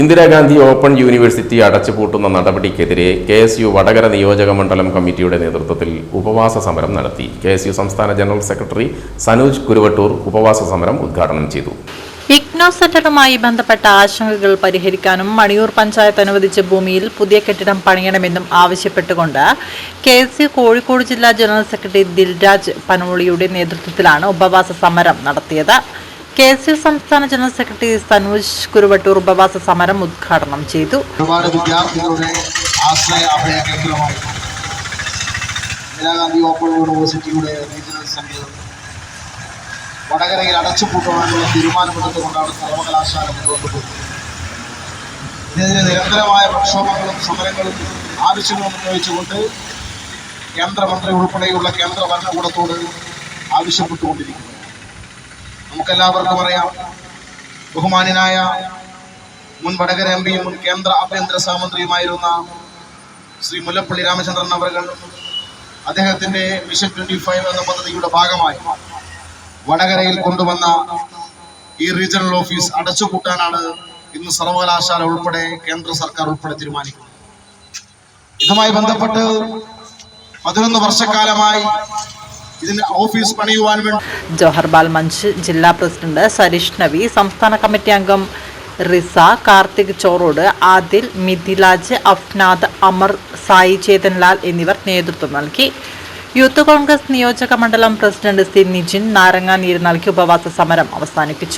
Indira Gandhi open university അടച്ചുപൂട്ടുന്ന നടപടിക്കെതിരെ K S U Vadakara നിയോജക മണ്ഡലം കമ്മിറ്റിയുടെ നേതൃത്വത്തിൽ ഉപവാസ സമരം നടത്തി. കെ എസ് യു സംസ്ഥാന ജനറൽ സെക്രട്ടറി സനൂജ് കുരുവട്ടൂർ ഉപവാസ സമരം ഉദ്ഘാടനം ചെയ്തു. ഇഗ്നോ സെന്ററുമായി ബന്ധപ്പെട്ട ആശങ്കകൾ പരിഹരിക്കാനും മണിയൂർ പഞ്ചായത്ത് അനുവദിച്ച ഭൂമിയിൽ പുതിയ കെട്ടിടം പണിയണമെന്നും ആവശ്യപ്പെട്ടുകൊണ്ട് കെ എസ് കോഴിക്കോട് ജില്ലാ ജനറൽ സെക്രട്ടറി ദിൽരാജ് പനോളിയുടെ നേതൃത്വത്തിലാണ് ഉപവാസ സമരം നടത്തിയത്. കെ എസ് യു സംസ്ഥാന ജനറൽ സെക്രട്ടറി സനൂജ് കുരുവട്ടൂർ ഉപവാസ സമരം ഉദ്ഘാടനം ചെയ്തു. വിദ്യാർത്ഥികളുടെ ഓപ്പൺ യൂണിവേഴ്സിറ്റിയുടെ വടകരയിൽ അടച്ചുപൂട്ടുവാനുള്ള തീരുമാനമെടുത്തുകൊണ്ടാണ് സർവകലാശാല മുന്നോട്ട് പോകുന്നത് ഇതിനെതിരെ നിരന്തരമായ പ്രക്ഷോഭങ്ങളും സമരങ്ങളും ആവശ്യങ്ങളും ഉന്നയിച്ചുകൊണ്ട് കേന്ദ്രമന്ത്രി ഉൾപ്പെടെയുള്ള കേന്ദ്ര ഭരണകൂടത്തോട് ആവശ്യപ്പെട്ടുകൊണ്ടിരിക്കുന്നു. നമുക്കെല്ലാവർക്കും അറിയാം. ബഹുമാനായ മുൻ വടകര എം പിയും മുൻ കേന്ദ്ര ആഭ്യന്തര സഹമന്ത്രിയുമായിരുന്ന ശ്രീ മുല്ലപ്പള്ളി രാമചന്ദ്രൻ അവർകൾ അദ്ദേഹത്തിന്റെ മിഷൻ ട്വന്റി ഫൈവ് എന്ന പദ്ധതിയുടെ ഭാഗമായി വടകരയിൽ കൊണ്ടുവന്ന ഈ റീജിയണൽ ഓഫീസ് അടച്ചുപൂട്ടാനാണ് ഇന്ന് സർവകലാശാല ഉൾപ്പെടെ കേന്ദ്ര സർക്കാർ ഉൾപ്പെടെ തീരുമാനിക്കുന്നത്. ഇതുമായി ബന്ധപ്പെട്ട് പതിനൊന്ന് വർഷക്കാലമായി ഇതിന് ഓഫീസ് പണിയുവാൻ വേണ്ടി ജോഹർബാൽ മഞ്ച് ജില്ലാ പ്രസിഡന്റ് സരീഷ് നബി സംസ്ഥാന കമ്മിറ്റി അംഗം റിസ കാർത്തിക് ചോറോട് ആദിൽ മിഥിലാജ് അഫ്നാദ് അമർ സായി ചേതൻലാൽ എന്നിവർ നേതൃത്വം നൽകി. യൂത്ത് കോൺഗ്രസ് നിയോജക മണ്ഡലം പ്രസിഡന്റ് സി നിജിൻ നാരങ്ങാനീര് നൽകി ഉപവാസ സമരം അവസാനിപ്പിച്ചു.